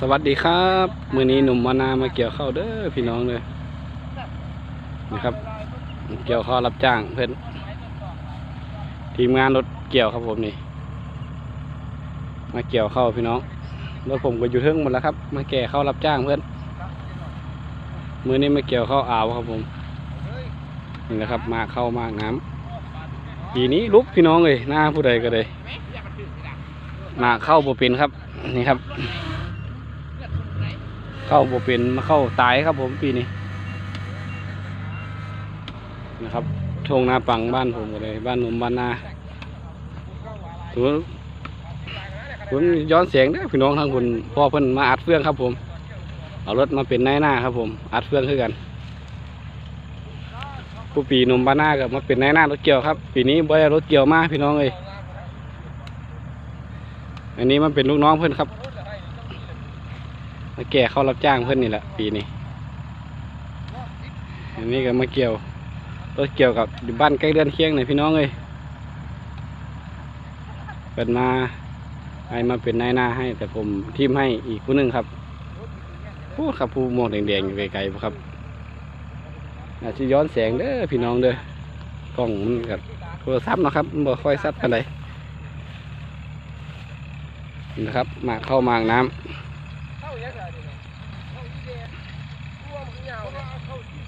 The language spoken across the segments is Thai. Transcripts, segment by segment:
สวัสดีครับมือนี้หนุ่มมานามาเกี่ยวข้าวเด้อพี่น้องเลยนะครับ เกี่ยวข้าวรับจ้างเพื่อนทีมงานรถเกี่ยวครับผมนี่ มาเกี่ยวข้าวพี่น้องรถผมก็อยู่เทิงหมดแล้วครับ มาแก่ข้าวรับจ้างเพื่อนมือนี้มาเกี่ยวข้าวอ่าวครับผมนี่นะครับ มาเข้ามากน้ำปีนี้ลุกพี่น้องเลยหน้าผู้ใดก็เลยมาเข้าบ่เป็นครับนี่ครับ เข้าบ่เป็นมาเข้าตายครับผมปีนี้ นะครับทงนาปังบ้านผมก็เลยบ้านหนุ่มบ้านนาถือผมย้อนเสียงเด้พี่น้องทั้งคนพ่อเพิ่นมาอัดเฟืองครับ ผม เอารถมาเป็นนายหน้าครับ ผม อัดเฟืองคือกัน ผู้ปีนมบ้านนากับมาเป็นนายหน้ารถเกี่ยวครับ ปีนี้บ่ได้รถเกี่ยวมากพี่น้องเอ้ยอันนี้มันเป็นลูกน้องเพิ่อนครับ มาแก่เข้ารับจ้างเพื่อนนี่แหละปีนี้อันนี้ก็มาเกี่ยวรถเกี่ยวกับอยู่บ้านใกล้เรือนเคียงหน่อยพี่น้องเลยเปิดมาให้มาเป็นนายหน้าให้ แต่ผมทีมให้อีกผู้หนึงครับพูดครับผู้มองแดงๆอยู่ไกลๆครับอาจจะย้อนแสงเด้อพี่น้องเด้อกล้องมันกับโทรศัพท์นะครับมันบ่ค่อยซัดกันเลยนะครับมาเข้ามางน้ำ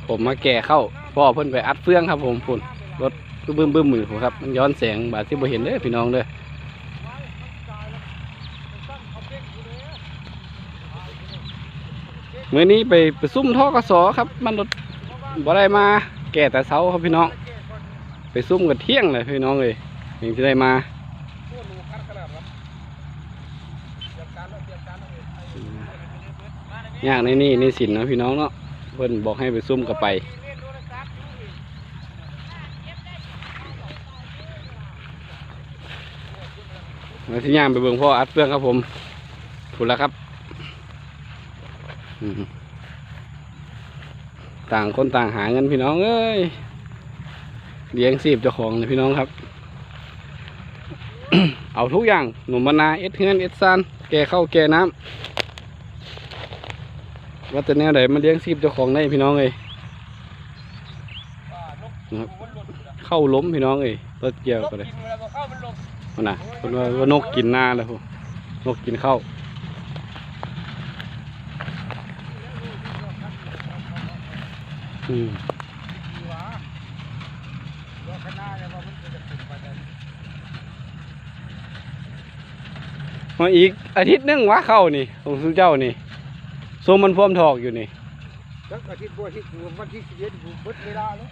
ผมมาแก่เข้าพ่อเพิ่นไปอัดเฟืองครับผมพุ่นรถบึ้มบึ้มมือผมครับมันย้อนแสงบาดที่บ่เห็นเด้อพี่น้องเด้อเมื่อนี้ไปไปซุ่มท่อกระสอครับ มันรถบ่ได้มา แก่แต่เช้าครับพี่น้อง ไปซุ่มกันเที่ยงเลยพี่น้องเลยยังจะได้มา ยางในนี่ในสินนะพี่น้องเนาะเพิ่นบอกให้ไปซุ่มกับไป มาที่ย่างไปเบิ่งพ่ออัดเฟืองครับผมถูกแล้วครับ ต่างคนต่างหาเงินพี่น้องเอ้ยเลี้ยงสีบเจ้าของเลยพี่น้องครับ เอาทุกอย่างหนุ่มมะนาเอ็ดเฮือนเอ็ดซานแก่ข้าแก่น้ำว่าแต่แนวไหนมันเลี้ยงซีบเจ้าของได้พี่น้องเลยเข้าล้มพี่น้องเลยรถเกี่ยวก็เลยมันน่ะคนว่านกกินหน้าแล้วพวกนกกินข้าวอืม มาอีกอาทิตย์หนึงวะเข้านี่ของสุเจ้านี่ส้มมันพวมทอกอยู่นี่จักอาทิตย์บัวอาทิตย์วันที่สิบเอ็ดผมเบิดเวลาแล้ว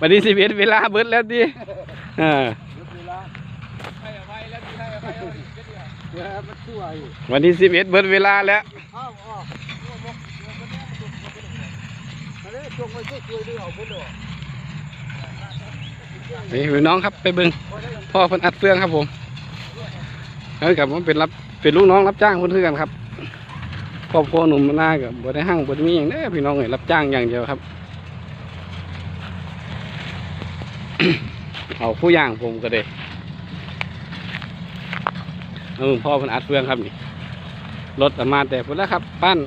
วันที่สิบเอ็ดเวลาเบิดแล้วดิเออเบิดเวลาให้อภัยแล้วที่ให้อภัยเอาอีกเดี๋ยวเดี๋ยวมันช่วยวันที่สิบเอ็ดเบิดเวลาแล้วอ้าวอ้าวอ้าวบอกเดี๋ยวมันแน่มันดุมันดุอันนี้จงไว้ช่วยช่วยด้วยเอาเพิ่นดอกนี่พี่น้องครับไปเบิ่งพ่อเพิ่นอัดเฟืองครับผม แล้วกับผมเป็นรับเป็นลูกน้องรับจ้างเพิ่นคือกันครับครอบครัวหนุ่มหน้ากับบ่ได้ห้างบ่ได้มีอย่างเด้พี่น้องเอ้ยรับจ้างอย่างเดียวครับ เอาผู้ย่างผมก็ได้เอาพ่อเพิ่นอัดเฟืองครับนี่รถมาแต่พุ่นแล้วครับบ้าน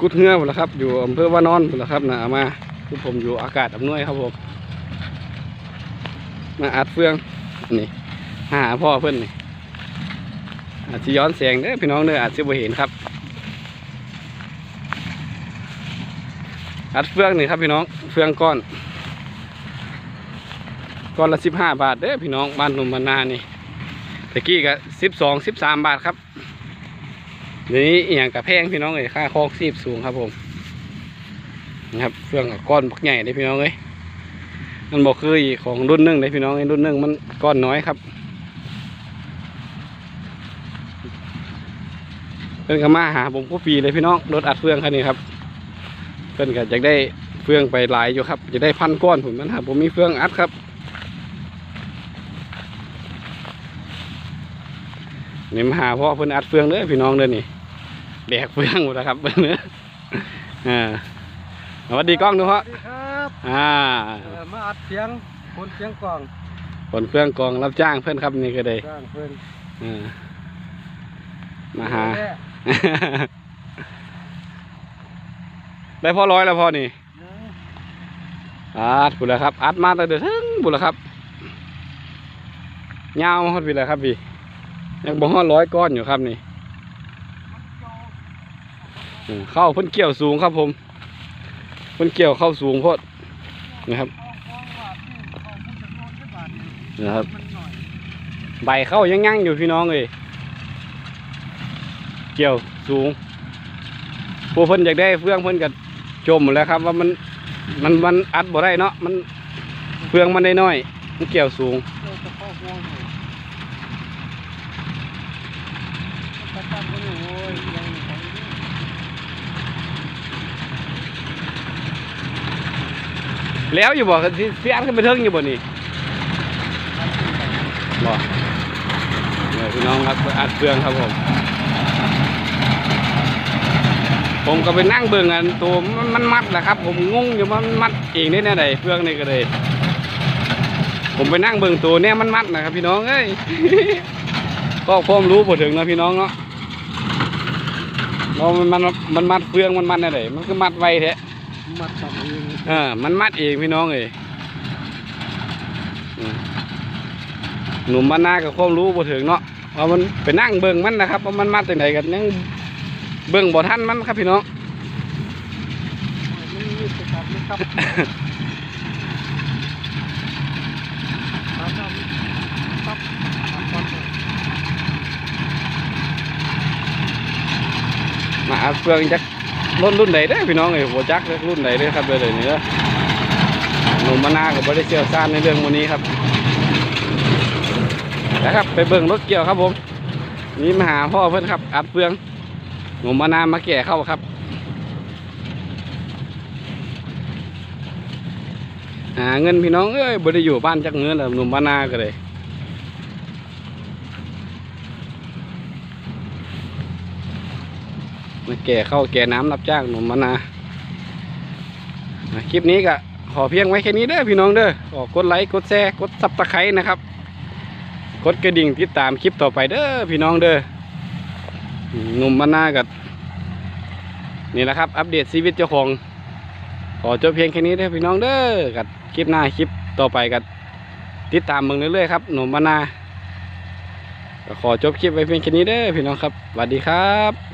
กุดเฮือพุ่นแล้วครับ อยู่อำเภอว่านอนพุ่นแล้วครับนะมาคือผมอยู่อากาศอำนวยครับผมมาอัดเฟืองนี่หาพ่อเพื่อนนี่ อาจจะย้อนแสงเด้อพี่น้องเด้ออาจจะบ่เห็นครับ อัดเฟืองนี่ครับพี่น้องเฟืองก้อน ก้อนละสิบห้าบาทเด้อพี่น้องบ้านหนุ่มบ้านนานี่ตะกี้ก็สิบสองสิบสามบาทครับเดี๋ยวนี้อย่างกับแพงพี่น้องเลยค่าคอกซีบสูงครับผมนะครับเฟืองกับก้อนบักใหญ่เลยพี่น้องเลยมันบอกคือของรุ่นหนึ่งเลยพี่น้องไอ้รุ่นหนึ่งมันก้อนน้อยครับ เพิ่นก็มาหาผมก็ปีเลยพี่น้องรถอัดเฟืองคันนี้ครับเพิ่นก็อยากได้เฟืองไปหลายอยู่ครับจะได้พันก้อนผมมันหาผมมีเฟืองอัดครับนี่มาหาพ่อเพิ่นอัดเฟืองเด้อพี่น้องเด้อนี่แบกเฟืองหมดแล้วครับเพิ่นเด้ออ่าสวัสดีกล้องดูสฮะวัสดีครับอ่าเอ่อมาอัดเสียงคนเสียงกลองผลเครื่องกองรับจ้างเพื่อนครับนี่ก็ได้จ้างเพิ่นอ่ามาหา ได้พอร้อยแล้วพอนี่อัดบุญแล้วครับอัดมาตั้งแต่ถึงบุญแล้วครับยาวฮอดพี่แล้วครับพี่ยังบ่ฮอดร้อยก้อนอยู่ครับนี่อืมเข้าเพิ่นเกี่ยวสูงครับผมเพิ่นเกี่ยวเข้าสูงโพดนะครับนะครับ ใบเข้ายังยั่งอยู่พี่น้องเลย เกี่ยวสูงผู้เพิ่นอยากได้เฟืองเพิ่นก็จมหมดแล้วครับ ว่ามันมันมันอัดบ่ได้เนาะมันเฟืองมันได้น้อยมันเกี่ยวสูงแล้วอยู่บ่สิสิอัดขึ้นไปเทิงอยู่บ่นี่บ่เนี่ยพี่น้องครับอัดเฟืองครับผม ผมก็ไปนั่งเบิ่งอันตัวมันมันมัดแหละครับ ผมงงอยู่ว่ามันมัดเองได้แน่ใดเฟืองนี่ก็เลย ผมไปนั่งเบิ่งตัวเนี่ยมันมัดนะครับพี่น้องเอ้ยก็ความรู้พอถึงนะพี่น้องเนาะเรามันมันมันมัดเฟืองมันมัดอะไรมันก็มัดไวแท้มัดทำเองเออมันมัดเองพี่น้องเอ้ยอืมหนุ่มบ้านนากับความรู้พอถึงเนาะว่ามันไปนั่งเบิ่งมันนะครับว่ามันมัดจังไดกันยัง เบิ่งบ่ทันมันครับพี่น้องมันมีสถานนะครับครับครับครับมาอัดเฟืองจักรุ่นรุ่นใดได้อพี่น้องเอ้ยหัวจักเลยรุ่นใดเด้อครับเดี๋ยวนี้เด้อหนุ่มมานาก็บ่ได้เชี่ยวชาญในเรื่องวันนี้ครับนะครับไปเบิ่งรถเกี่ยวครับผม นี่มาหาพ่อเพื่อนครับ อัดเฟือง หนุ่มมานามาแก่เข้าครับ หาเงินพี่น้องเอ้ยบ่ได้อยู่บ้านจักเงินแล้วหนุ่มมานาก็เลยมาแก่เข้าแก่น้ำรับจ้างหนุ่มมานาคลิปนี้ก็ขอเพียงไว้แค่นี้เด้อพี่น้องเด้อขอกดไลค์กดแชร์กดซับสไครต์นะครับ กดกระดิ่งติดตามคลิปต่อไปเด้อพี่น้องเด้อ หนุ่มมานากับนี่แหละครับ อัปเดตชีวิตเจ้าของ ขอจบเพียงแค่นี้เด้อพี่น้องเด้อกับคลิปหน้าคลิปต่อไปกับติดตามมึงเรื่อยๆครับหนุ่มมานาก็ขอจบคลิปไว้เพียงแค่นี้เด้อพี่น้องครับสวัสดีครับ